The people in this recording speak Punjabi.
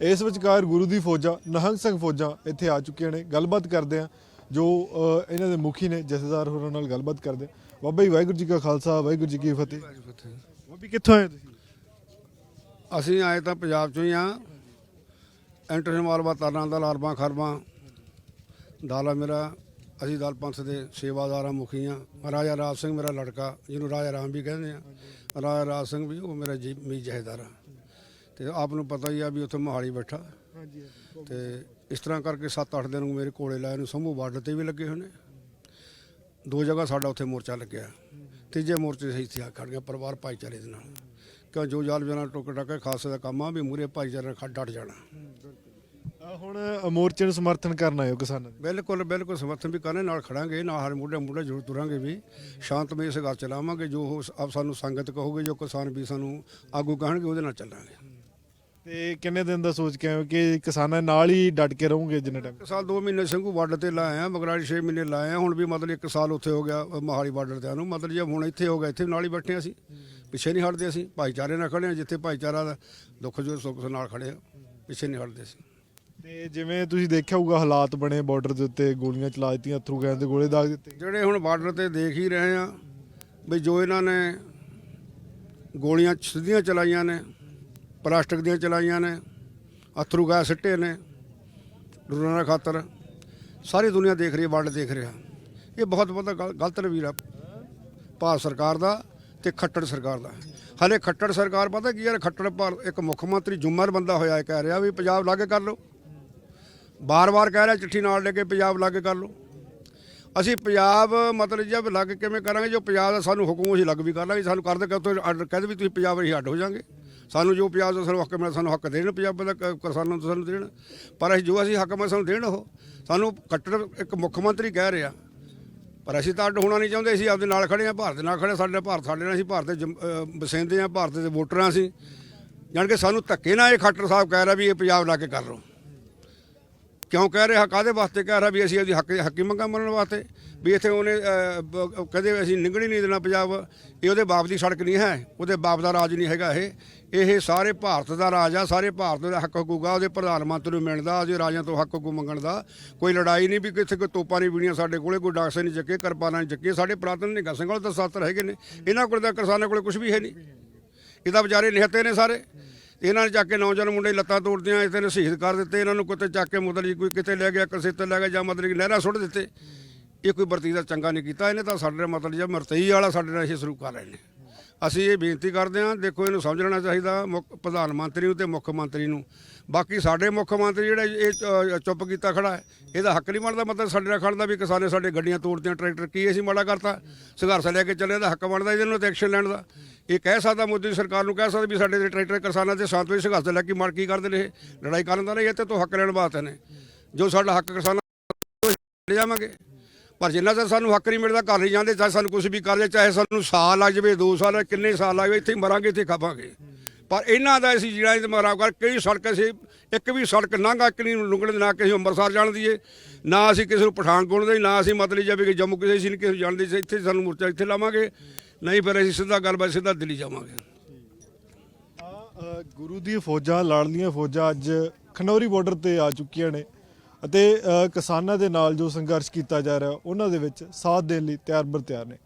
ਇਸ ਵਿਚਕਾਰ ਗੁਰੂ ਦੀ ਫੌਜਾਂ ਨਹੰਗ ਸਿੰਘ ਫੌਜਾਂ ਇੱਥੇ ਆ ਚੁੱਕੀਆਂ ਨੇ। ਗੱਲਬਾਤ ਕਰਦੇ ਆ ਜੋ ਇਹਨਾਂ ਦੇ ਮੁਖੀ ਨੇ ਜਥੇਦਾਰ ਹੋਰਾਂ ਨਾਲ ਗੱਲਬਾਤ ਕਰਦੇ ਬਾਬਾ ਜੀ ਵਾਹਿਗੁਰੂ ਜੀ ਕਾ ਖਾਲਸਾ ਵਾਹਿਗੁਰੂ ਜੀ ਕੀ ਫਤਿਹ। ਬਾਬੀ ਕਿੱਥੋਂ ਆਏ ਤੁਸੀਂ? ਅਸੀਂ ਆਏ ਤਾਂ ਪੰਜਾਬ ਚੋਂ ਹੀ ਆ। ਐਂਟਰ ਮਾਲਵਾ ਤਾਰਾਂ ਦਾ ਲਾਰਬਾਂ ਖਰਬਾਂ। ਦਾਲਾ ਮੇਰਾ। ਅਸੀਂ ਦਲ ਪੰਥ ਦੇ ਸੇਵਾਦਾਰਾਂ ਮੁਖੀ ਆ। ਰਾਜਾ ਰਾਜ ਸਿੰਘ ਮੇਰਾ ਲੜਕਾ ਜਿਹਨੂੰ ਰਾਜਾ ਰਾਮ ਵੀ ਕਹਿੰਦੇ ਆ। ਰਾਜਾ ਰਾਜ ਸਿੰਘ ਵੀ ਉਹ ਮੇਰਾ ਜੀ ਮੀ ਜਹੇਦਾਰ ਆ। ਤੇ ਆਪ ਨੂੰ ਪਤਾ ਹੀ ਆ ਵੀ ਉੱਥੇ ਮੋਹਾਲੀ ਬੈਠਾ। ਹਾਂਜੀ ਤੇ ਇਸ ਤਰ੍ਹਾਂ ਕਰਕੇ 7-8 ਦਿਨ ਮੇਰੇ ਕੋਲੇ ਲਾਏ ਨੂੰ ਸੰਭੂ ਬਾਰਡਰ ਤੇ ਵੀ ਲੱਗੇ ਹੋਏ ਨੇ। ਦੋ ਜਗ੍ਹਾ ਸਾਡਾ ਉੱਥੇ ਮੋਰਚਾ ਲੱਗਿਆ। ਤੀਜੇ ਮੋਰਚੇ ਤੇ ਇੱਥੇ ਆ ਖੜ ਗਿਆ ਪਰਿਵਾਰ ਭਾਈਚਾਰੇ ਦੇ ਨਾਲ। ਕਿਉਂ ਜੋ ਜਾਲ ਜਨਾ ਟੁੱਕ ਟੱਕ ਖਾਸੇ ਦਾ ਕੰਮ ਆ ਵੀ ਮੂਰੇ ਭਾਈਚਾਰੇ ਨਾਲ ਖੜ ਡਟ ਜਾਣਾ। ਹੁਣ ਮੋਰਚੇ ਨੂੰ ਸਮਰਥਨ ਕਰਨ ਹੋ ਕਿਸਾਨਾਂ ਦੇ? ਬਿਲਕੁਲ ਬਿਲਕੁਲ ਸਮਰਥਨ ਵੀ ਕਰਨੇ ਨਾਲ ਖੜਾਂਗੇ ਨਾਲ ਹਰ ਮੁੱਢੇ ਮੁੱਢੇ ਜ਼ਰੂਰ ਤੁਰਾਂਗੇ ਵੀ। ਸ਼ਾਂਤਮਈ ਸੰਘਰਸ਼ ਚਲਾਵਾਂਗੇ ਜੋ ਉਹ ਆਪ ਸਾਨੂੰ ਸੰਗਤ ਕਹੋਗੇ ਜੋ ਕਿਸਾਨ ਵੀ ਸਾਨੂੰ ਆਗੂ ਕਹਿਣਗੇ ਉਹਦੇ ਨਾਲ ਚੱਲਾਂਗੇ। ਤੇ ਕਿੰਨੇ ਦਿਨ ਦਾ ਸੋਚ ਕੇ ਆਏ ਹੋ ਕਿ ਕਿਸਾਨਾਂ ਨਾਲ ਹੀ ਡਟ ਕੇ ਰਹੋਗੇ ਜਿੰਨੇ ਟਾਈਮ ਇੱਕ ਸਾਲ 2 ਮਹੀਨੇ ਸਿੰਘੂ ਬਾਰਡਰ ਤੇ ਲਾਏ ਆ ਮਗਰਾੜੀ 6 ਮਹੀਨੇ ਲਾਏ ਆ ਹੁਣ ਵੀ ਮਤਲਬ ਇੱਕ ਸਾਲ ਉੱਥੇ ਹੋ ਗਿਆ ਅਹ ਮੋਹਾਲੀ ਬਾਰਡਰ ਤੇ ਨੂੰ। ਮਤਲਬ ਜੇ ਹੁਣ ਇੱਥੇ ਹੋ ਗਿਆ ਇੱਥੇ ਨਾਲ ਹੀ ਬੈਠੇ ਅਸੀਂ। ਪਿੱਛੇ ਨਹੀਂ ਹਟਦੇ ਅਸੀਂ ਭਾਈਚਾਰੇ ਨਾਲ ਖੜੇ ਆ ਜਿੱਥੇ ਭਾਈਚਾਰਾ ਦਾ ਦੁੱਖ ਜੋ ਸੁੱਖ ਨਾਲ ਖੜੇ ਆ ਪਿੱਛੇ ਨਹੀਂ ਹਟਦੇ ਅਸੀਂ। ਤੇ ਜਿਵੇਂ ਤੁਸੀਂ ਦੇਖਿਆ ਹੋਊਗਾ ਹਾਲਾਤ ਬਣੇ ਬਾਰਡਰ ਦੇ ਉੱਤੇ ਗੋਲੀਆਂ ਚਲਾ ਦਿੱਤੀਆਂ ਅਥਰੂ ਗੈਸ ਦੇ ਗੋਲੇ ਦਾਗ ਦਿੱਤੇ। ਜਿਹੜੇ ਹੁਣ ਬਾਰਡਰ ਤੇ ਦੇਖ ਹੀ ਰਹੇ ਆ ਵੀ ਜੋ ਇਹਨਾਂ ਨੇ ਗੋਲੀਆਂ ਸਿੱਧੀਆਂ ਚਲਾਈਆਂ ਨੇ ਪਲਾਸਟਿਕ ਦੀਆਂ ਚਲਾਈਆਂ ਨੇ, ਅਥਰੂ ਗੈਸ ਸਿੱਟੇ ਨੇ ਡਰੋਨਾਂ ਦਾ ਖਾਤਰ ਸਾਰੀ ਦੁਨੀਆ ਦੇਖ ਰਹੀ ਹੈ ਵਰਲਡ ਦੇਖ ਰਿਹਾ। ਇਹ ਬਹੁਤ ਵੱਡਾ ਗਲ- ਗਲਤ ਰਵੀਰ ਆ ਭਾਰਤ ਸਰਕਾਰ ਦਾ ਤੇ ਖੱਟੜ ਸਰਕਾਰ ਦਾ। ਹਲੇ ਖੱਟੜ ਸਰਕਾਰ ਪਤਾ ਕੀ ਯਾਰ ਖੱਟੜ ਭਾਰਤ ਇੱਕ ਮੁੱਖ ਮੰਤਰੀ ਜੁੰਮਰ ਬੰਦਾ ਹੋਇਆ ਹੈ, ਕਹਿ ਰਿਹਾ ਵੀ ਪੰਜਾਬ ਲਾਗੇ ਕਰ ਲਓ। ਬਾਰ-ਬਾਰ ਕਹਿ ਰਿਹਾ ਚਿੱਠੀ ਨਾਲ ਲੈ ਕੇ ਪੰਜਾਬ ਲਾਗੇ ਕਰ ਲਓ। ਅਸੀਂ ਪੰਜਾਬ ਮਤਲਬ ਜਬ ਲੱਗ ਕਿਵੇਂ ਕਰਾਂਗੇ, ਜੋ ਪੰਜਾਬ ਦਾ ਸਾਨੂੰ ਹੁਕਮ ਅਸੀਂ ਲੱਗ ਵੀ ਕਰ ਲਾਂਗੇ, ਸਾਨੂੰ ਕਰਦੇ ਕਿ ਉੱਥੇ ਆਰਡਰ ਕਹਿੰਦੇ ਵੀ ਤੁਸੀਂ ਪੰਜਾਬ ਅਸੀਂ ਅੱਡ ਹੋ ਜਾਾਂਗੇ। ਸਾਨੂੰ ਜੋ ਪੰਜਾਬ ਦਾ ਸਾਨੂੰ ਹੱਕ ਮਿਲਿਆ ਸਾਨੂੰ ਹੱਕ ਦੇਣ ਪੰਜਾਬ ਦਾ ਕ- ਕਿਸਾਨਾਂ ਨੂੰ ਸਾਨੂੰ ਦੇਣ। ਪਰ ਅਸੀਂ ਜੋ ਅਸੀਂ ਹੱਕ ਮਿਲਿਆ ਸਾਨੂੰ ਦੇਣ ਉਹ। ਸਾਨੂੰ ਕੱਟੜ ਇੱਕ ਮੁੱਖ ਮੰਤਰੀ ਕਹਿ ਰਿਹਾ। ਪਰ ਅਸੀਂ ਤਾਂ ਅੱਡ ਹੋਣਾ ਨਹੀਂ ਚਾਹੁੰਦੇ ਅਸੀਂ ਆਪਦੇ ਨਾਲ ਖੜੇ ਹਾਂ ਭਾਰਤ ਦੇ ਨਾਲ ਖੜੇ ਹਾਂ, ਸਾਡੇ ਭਾਰਤ ਸਾਡੇ ਨਾਲ ਅਸੀਂ ਭਾਰਤ ਦੇ ਜਮ- ਅਹ ਵਸਿੰਦੇ ਹਾਂ ਭਾਰਤ ਦੇ ਵੋਟਰਾਂ ਅਸੀਂ। ਜਾਣ ਕੇ ਸਾਨੂੰ ਧੱਕੇ ਨਾਲ ਇਹ ਖੱਟਰ ਸਾਹਿਬ ਕਹਿ ਰਿਹਾ ਵੀ ਇਹ ਪੰਜਾਬ ਲਾ ਕੇ ਕਰ ਲਓ। ਕਿਉਂ ਕਹਿ ਰਿਹਾ? ਕਾਦੇ ਵਾਸਤੇ ਕਹਿ ਰਿਹਾ ਵੀ ਅਸੀਂ ਉਹਦੀ ਹੱਕ ਹੱਕੀ ਮੰਗਾਂ ਮੰਨਣ ਵਾਸਤੇ? ਵੀ ਇੱਥੇ ਉਹਨੇ ਅਹ, ਕਦੇ ਅਸੀਂ ਨਿੰਗਣੀ ਨਹੀਂ ਦੇਣਾ ਪੰਜਾਬ ਇਹ ਉਹਦੇ ਬਾਪ ਦੀ ਸੜਕ ਨਹੀਂ ਹੈ ਉਹਦੇ ਬਾਪ ਦਾ ਰਾਜ ਨਹੀਂ ਹੈਗਾ ਇਹ। ਇਹ ਸਾਰੇ ਭਾਰਤ ਦਾ ਰਾਜ ਆ ਸਾਰੇ ਭਾਰਤ ਦਾ ਹੱਕ ਹਕੂਗਾ ਉਹਦੇ ਪ੍ਰਧਾਨ ਮੰਤਰੀ ਨੂੰ ਮਿਲਦਾ ਉਹਦੇ ਰਾਜਾਂ ਤੋਂ ਹੱਕ ਹਕੂ ਮੰਗਣ ਦਾ। ਕੋਈ ਲੜਾਈ ਨਹੀਂ ਵੀ ਕਿੱਥੇ ਕੋਈ ਤੋਪਾਂ ਨਹੀਂ ਵੀਣੀਆਂ ਸਾਡੇ ਕੋਲੇ ਕੋਈ ਡਾਕਸੇ ਨਹੀਂ ਚੱਕੇ ਕਿਰਪਾਨਾਂ ਨਹੀਂ ਚੱਕੇ ਸਾਡੇ ਪ੍ਰਾਤਨ ਨਿਗਾ ਸਿੰਘ ਕੋਲ ਤਾਂ ਸੱਤਰ ਹੈਗੇ ਨੇ। ਇਹਨਾਂ ਕੋਲ ਤਾਂ ਕਿਸਾਨਾਂ ਕੋਲ ਕੁਝ ਵੀ ਹੈ ਨਹੀਂ। ਇਹ ਤਾਂ ਵਿਚਾਰੇ ਨਿਹੱਤੇ ਨੇ ਸਾਰੇ। ਇਹਨਾਂ ਨੇ ਚੱਕ ਕੇ ਨੌਜਵਾਨ ਮੁੰਡੇ ਲੱਤਾਂ ਤੋੜਦੀਆਂ ਇੱਥੇ ਨੇ ਸ਼ਹੀਦ ਕਰ ਦਿੱਤੇ, ਇਹਨਾਂ ਨੂੰ ਕਿਤੇ ਚੱਕ ਕੇ ਮਤਲਬ ਜੀ ਕੋਈ ਕਿਤੇ ਲੈ ਗਿਆ, ਕਿਸੇ ਤੇ ਲੈ ਗਿਆ ਜਾਂ ਮਤਲਬ ਕਿ ਨਹਿਰਾਂ ਸੁੱਟ ਦਿੱਤੇ। ਇਹ ਕੋਈ ਵਰਤੀ ਦਾ ਚੰਗਾ ਨਹੀਂ ਕੀਤਾ, ਇਹਨੇ ਤਾਂ ਸਾਡੇ ਨਾਲ ਮਤਲਬ ਜਿਹਾ ਮਰਤਈ ਵਾਲਾ ਸਾਡੇ ਨਾਲ ਇਹ ਸ਼ੁਰੂ ਕਰ ਰਹੇ ਨੇ। ਅਸੀਂ ਇਹ ਬੇਨਤੀ ਕਰਦੇ ਹਾਂ, ਦੇਖੋ ਇਹਨੂੰ ਸਮਝਣਾ ਚਾਹੀਦਾ, ਮੁੱਖ ਪ੍ਰਧਾਨ ਮੰਤਰੀ ਨੂੰ ਤੇ ਮੁੱਖ ਮੰਤਰੀ ਨੂੰ। ਬਾਕੀ ਸਾਡੇ ਮੁੱਖ ਮੰਤਰੀ ਜਿਹੜਾ ਇਹ ਚੁੱਪ ਕੀਤਾ ਖੜਾ ਹੈ, ਇਹਦਾ ਹੱਕ ਨਹੀਂ ਬਣਦਾ ਮਤਲਬ ਸਾਡੇ ਨਾਲ ਖੜਨ ਵੀ ਕਿਸਾਨੇ ਸਾਡੇ ਗੱਡੀਆਂ ਤੋੜਤੀਆਂ, ਟਰੈਕਟਰ ਕੀ ਅਸੀਂ ਮਾੜਾ ਕਰਤਾ, ਸੰਘਰਸ਼ ਲੈ ਕੇ ਚੱਲੇ ਦਾ ਹੱਕ ਬਣਦਾ ਇਹਦੇ ਨੂੰ ਤੇ ਐਕਸ਼ਨ ਲੈਣ ਦਾ। ਇਹ ਕਹਿ ਸਕਦਾ ਮੋਦੀ ਸਰਕਾਰ ਨੂੰ, ਕਹਿ ਸਕਦਾ ਵੀ ਸਾਡੇ ਦੇ ਟਰੈਕਟਰ ਕਿਸਾਨਾਂ ਦੇ ਸਾਥ ਵਿੱਚ ਸੰਘਰਸ਼ ਲੈ ਕੇ ਮਾਰ ਕੀ ਕਰਦੇ ਨੇ ਇਹ? ਲੜਾਈ ਕਰਨ ਦਾ ਨਹੀਂ ਇਹ ਤੇ ਤੋਂ ਹੱਕ ਲੈਣ ਵਾਸਤੇ ਨੇ। ਜੋ ਸਾਡਾ ਹੱਕ ਕਿਸਾਨਾਂ ਤੋਂ ਜਾਵਾਂਗੇ। ਪਰ ਜਿੰਨਾ ਚਿਰ ਸਾਨੂੰ ਹੱਕ ਨਹੀਂ ਮਿਲਦਾ, ਘਰ ਨਹੀਂ ਜਾਂਦੇ, ਚਾਹੇ ਸਾਨੂੰ ਕੁਝ ਵੀ ਕਰ ਲੈ ਚਾਹੇ ਸਾਨੂੰ ਸਾਲ ਲੱਗ ਜਾਵੇ 2 ਸਾਲ, ਕਿੰਨੇ ਸਾਲ ਲੱਗ ਜਾਵੇ, ਇੱਥੇ ਮਰਾਂਗੇ, ਇੱਥੇ ਹੀ ਖਾਵਾਂਗੇ। ਪਰ ਇਹਨਾਂ ਦਾ ਅਸੀਂ ਜਿਹੜਾ ਇਹ ਮਰਾ ਕਰ, ਕਈ ਸੜਕ ਅਸੀਂ, ਇੱਕ ਵੀ ਸੜਕ ਨਾਂਗਾ, ਇੱਕ ਨਹੀਂ ਲੁੰਗਣ ਨਾ ਕਿਸੇ ਅੰਮ੍ਰਿਤਸਰ ਜਾਣ ਦੀਏ ਨਾ ਅਸੀਂ ਕਿਸੇ ਨੂੰ ਪਠਾਨਕੋਟ ਦੇ, ਨਾ ਅਸੀਂ ਮਤਲਬ ਜਾਵੇ ਕਿ ਜੰਮੂ ਕਿਸੇ, ਅਸੀਂ ਨਹੀਂ ਕਿਸੇ ਨੂੰ ਜਾਣਦੇ ਸੀ ਇੱਥੇ ਸਾਨੂੰ ਮੋਰਚਾ ਇੱਥੇ ਲਾਵਾਂਗੇ। ਨਹੀਂ ਫਿਰ ਅਸੀਂ ਸਿੱਧਾ ਗੱਲਬਾਤ ਸਿੱਧਾ ਦਿੱਲੀ ਜਾਵਾਂਗੇ। ਅ, ਗੁਰੂ ਦੀ ਫੌਜਾਂ ਲਾੜਲੀਆਂ ਫੌਜਾਂ ਅੱਜ ਖਨੌਰੀ ਬਾਰਡਰ ਤੇ ਆ ਚੁੱਕੀਆਂ ਨੇ ਅਤੇ ਅ, ਕਿਸਾਨਾਂ ਦੇ ਨਾਲ ਜੋ ਸੰਘਰਸ਼ ਕੀਤਾ ਜਾ ਰਿਹਾ ਉਹਨਾਂ ਦੇ ਵਿੱਚ ਸਾਥ ਦੇਣ ਲਈ ਤਿਆਰ ਬਰ ਤਿਆਰ ਨੇ।